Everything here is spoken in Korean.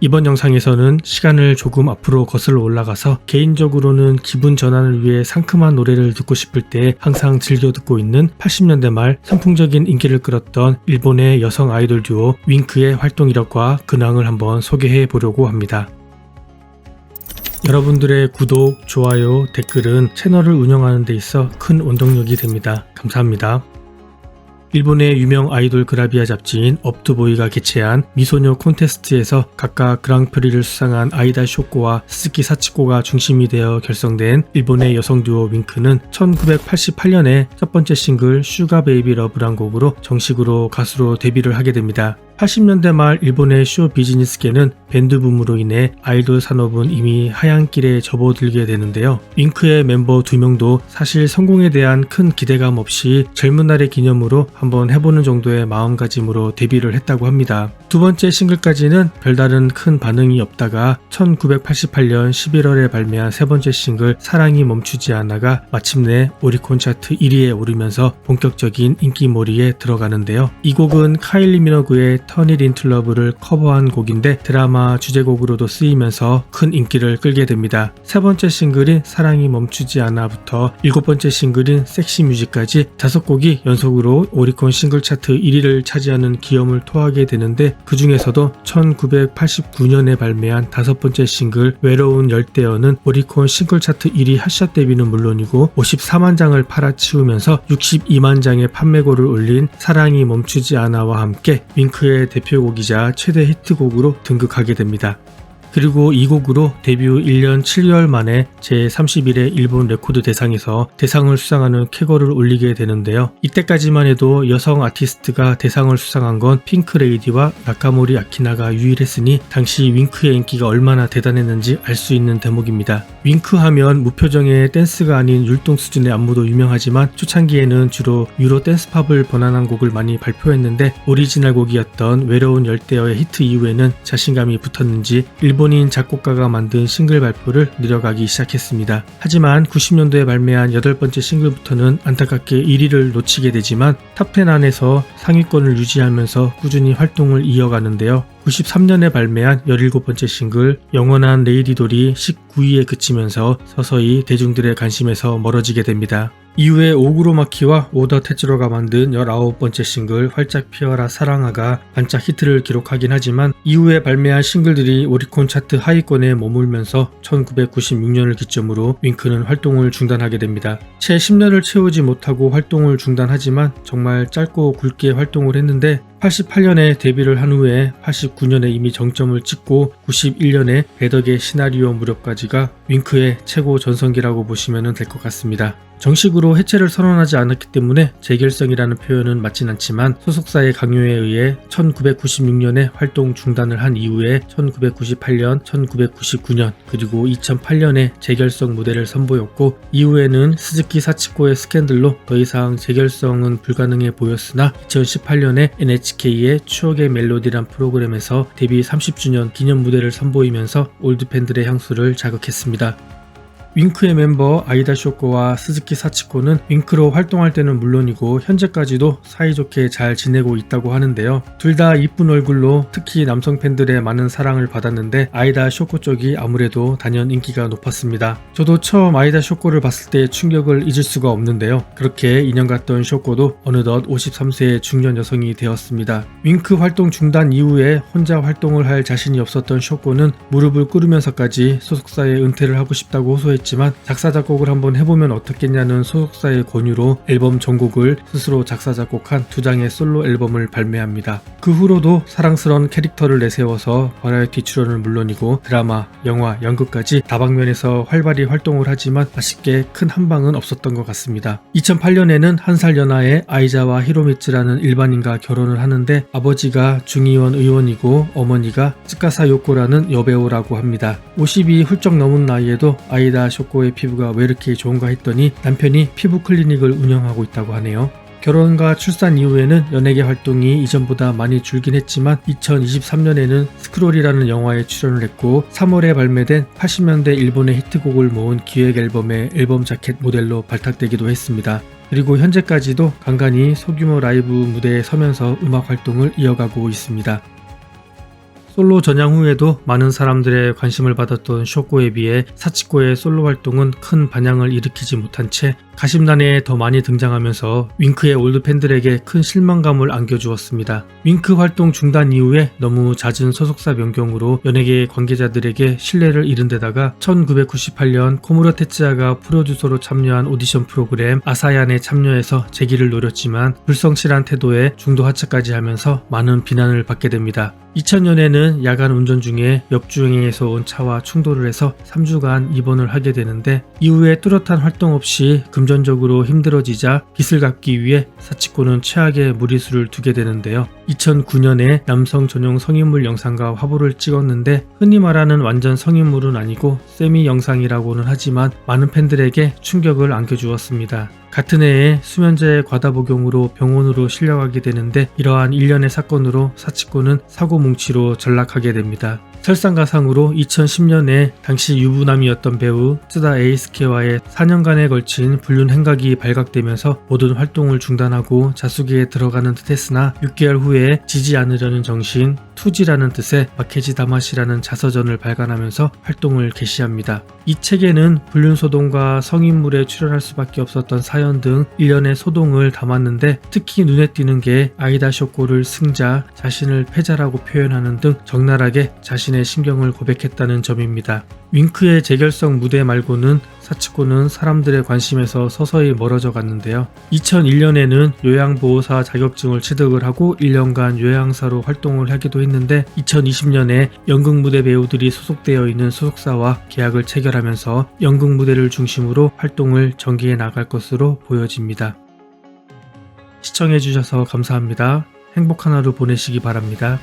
이번 영상에서는 시간을 조금 앞으로 거슬러 올라가서 개인적으로는 기분 전환을 위해 상큼한 노래를 듣고 싶을 때 항상 즐겨 듣고 있는 80년대 말 선풍적인 인기를 끌었던 일본의 여성 아이돌 듀오 윙크의 활동 이력과 근황을 한번 소개해 보려고 합니다. 여러분들의 구독, 좋아요, 댓글은 채널을 운영하는 데 있어 큰 원동력이 됩니다. 감사합니다. 일본의 유명 아이돌 그라비아 잡지인 업투보이가 개최한 미소녀 콘테스트에서 각각 그랑프리를 수상한 아이다 쇼코와 스즈키 사치코가 중심이 되어 결성된 일본의 여성 듀오 윙크는 1988년에 첫 번째 싱글 슈가 베이비 러브란 곡으로 정식으로 가수로 데뷔를 하게 됩니다. 80년대 말 일본의 쇼 비즈니스계는 밴드 붐으로 인해 아이돌 산업은 이미 하얀 길에 접어들게 되는데요. 윙크의 멤버 두 명도 사실 성공에 대한 큰 기대감 없이 젊은 날의 기념으로 한번 해보는 정도의 마음가짐으로 데뷔를 했다고 합니다. 두 번째 싱글까지는 별다른 큰 반응이 없다가 1988년 11월에 발매한 세 번째 싱글 사랑이 멈추지 않아가 마침내 오리콘 차트 1위에 오르면서 본격적인 인기몰이에 들어가는데요. 이 곡은 카일리 미너그의 터닛 인툴 러브를 커버한 곡인데 드라마 주제곡으로도 쓰이면서 큰 인기를 끌게 됩니다. 세 번째 싱글인 사랑이 멈추지 않아부터 일곱 번째 싱글인 섹시 뮤직까지 다섯 곡이 연속으로 오리 콘 싱글 차트 1위를 차지하는 기염을 토하게 되는데 그 중에서도 1989년에 발매한 다섯 번째 싱글 외로운 열대어는 오리콘 싱글 차트 1위 핫샷 데뷔는 물론이고 54만 장을 팔아치우면서 62만 장의 판매고를 올린 사랑이 멈추지 않아와 함께 윙크의 대표곡이자 최대 히트곡으로 등극하게 됩니다. 그리고 이 곡으로 데뷔 후 1년 7개월 만에 제31회 일본 레코드 대상에서 대상을 수상하는 쾌거를 올리게 되는데요. 이때까지만 해도 여성 아티스트가 대상을 수상한 건 핑크레이디와 나카모리 아키나가 유일했으니 당시 윙크의 인기가 얼마나 대단했는지 알 수 있는 대목입니다. 윙크 하면 무표정의 댄스가 아닌 율동 수준의 안무도 유명하지만 초창기에는 주로 유로 댄스팝을 번안한 곡을 많이 발표했는데 오리지널 곡이었던 외로운 열대어의 히트 이후에는 자신감이 붙었는지 일본 인 작곡가가 만든 싱글 발표를 늘려가기 시작했습니다. 하지만 90년도에 발매한 여덟 번째 싱글부터는 안타깝게 1위를 놓치게 되지만 탑10 안에서 상위권을 유지하면서 꾸준히 활동을 이어가는데요. 93년에 발매한 17번째 싱글 영원한 레이디돌이 19위에 그치면서 서서히 대중들의 관심에서 멀어지게 됩니다. 이후에 오구로마키와 오더 테츠로가 만든 19번째 싱글 활짝 피어라 사랑아가 반짝 히트를 기록하긴 하지만 이후에 발매한 싱글들이 오리콘 차트 하위권에 머물면서 1996년을 기점으로 윙크는 활동을 중단하게 됩니다. 채 10년을 채우지 못하고 활동을 중단하지만 정말 짧고 굵게 활동을 했는데 88년에 데뷔를 한 후에 89년에 이미 정점을 찍고 91년에 배덕의 시나리오 무렵까지가 윙크의 최고 전성기라고 보시면 될 것 같습니다. 정식으로 해체를 선언하지 않았기 때문에 재결성이라는 표현은 맞진 않지만 소속사의 강요에 의해 1996년에 활동 중단을 한 이후에 1998년, 1999년 그리고 2008년에 재결성 무대를 선보였고 이후에는 스즈키 사치코의 스캔들로 더 이상 재결성은 불가능해 보였으나 2018년에 NHK 의 추억의 멜로디란 프로그램에서 데뷔 30주년 기념 무대를 선보이면서 올드 팬들의 향수를 자극했습니다. 윙크의 멤버 아이다 쇼코와 스즈키 사치코는 윙크로 활동할 때는 물론이고 현재까지도 사이좋게 잘 지내고 있다고 하는데요. 둘 다 이쁜 얼굴로 특히 남성 팬들의 많은 사랑을 받았는데 아이다 쇼코 쪽이 아무래도 단연 인기가 높았습니다. 저도 처음 아이다 쇼코를 봤을 때 충격을 잊을 수가 없는데요. 그렇게 인연 같던 쇼코도 어느덧 53세의 중년 여성이 되었습니다. 윙크 활동 중단 이후에 혼자 활동을 할 자신이 없었던 쇼코는 무릎을 꿇으면서까지 소속사에 은퇴를 하고 싶다고 호소했 했지만 작사 작곡을 한번 해보면 어떻겠냐는 소속사의 권유로 앨범 전곡을 스스로 작사 작곡한 두 장의 솔로 앨범을 발매합니다. 그 후로도 사랑스러운 캐릭터를 내세워서 버라이티 출연은 물론이고 드라마, 영화, 연극까지 다방면에서 활발히 활동을 하지만 아쉽게 큰 한방은 없었던 것 같습니다. 2008년에는 한 살 연하의 아이자와 히로미츠라는 일반인과 결혼을 하는데 아버지가 중의원 의원이고 어머니가 츠카사 요코라는 여배우라고 합니다. 50이 훌쩍 넘은 나이에도 아이다 쇼코의 피부가 왜 이렇게 좋은가 했더니 남편이 피부 클리닉을 운영하고 있다고 하네요. 결혼과 출산 이후에는 연예계 활동이 이전보다 많이 줄긴 했지만 2023년에는 스크롤이라는 영화에 출연을 했고 3월에 발매된 80년대 일본의 히트곡을 모은 기획 앨범의 앨범 자켓 모델로 발탁되기도 했습니다. 그리고 현재까지도 간간히 소규모 라이브 무대에 서면서 음악 활동을 이어가고 있습니다. 솔로 전향 후에도 많은 사람들의 관심을 받았던 쇼코에 비해 사치코의 솔로 활동은 큰 반향을 일으키지 못한 채 가심단에 더 많이 등장하면서 윙크의 올드 팬들에게 큰 실망감을 안겨주었습니다. 윙크 활동 중단 이후에 너무 잦은 소속사 변경으로 연예계 관계자들에게 신뢰를 잃은 데다가 1998년 코무라 테츠야가 프로듀서로 참여한 오디션 프로그램 아사얀에 참여해서 재기를 노렸지만 불성실한 태도에 중도 하차까지 하면서 많은 비난을 받게 됩니다. 2000년에는 야간 운전 중에 역주행에서 온 차와 충돌을 해서 3주간 입원을 하게 되는데 이후에 뚜렷한 활동 없이 금전적으로 힘들어지자 빚을 갚기 위해 사치코는 최악의 무리수를 두게 되는데요. 2009년에 남성 전용 성인물 영상과 화보를 찍었는데 흔히 말하는 완전 성인물은 아니고 세미 영상이라고는 하지만 많은 팬들에게 충격을 안겨주었습니다. 같은 해에 수면제 과다 복용으로 병원으로 실려가게 되는데 이러한 일련의 사건으로 사치코는 사고 뭉치로 전락하게 됩니다. 설상가상으로 2010년에 당시 유부남이었던 배우 쯔다 에이스케와의 4년간에 걸친 불륜 행각이 발각되면서 모든 활동을 중단하고 자수기에 들어가는 듯 했으나 6개월 후에 지지 않으려는 정신 투지라는 뜻의 마케지 다마시라는 자서전을 발간하면서 활동을 개시합니다. 이 책에는 불륜 소동과 성인물에 출연할 수밖에 없었던 사연 등 일련의 소동을 담았는데 특히 눈에 띄는 게 아이다 쇼코를 승자, 자신을 패자라고 표현하는 등 적나라하게 자신의 심경을 고백했다는 점입니다. 윙크의 재결성 무대 말고는 사치코는 사람들의 관심에서 서서히 멀어져 갔는데요. 2001년에는 요양보호사 자격증을 취득을 하고 1년간 요양사로 활동을 하기도 했는데 2020년에 연극 무대 배우들이 소속되어 있는 소속사와 계약을 체결하면서 연극 무대를 중심으로 활동을 전개해 나갈 것으로 보여집니다. 시청해주셔서 감사합니다. 행복한 하루 보내시기 바랍니다.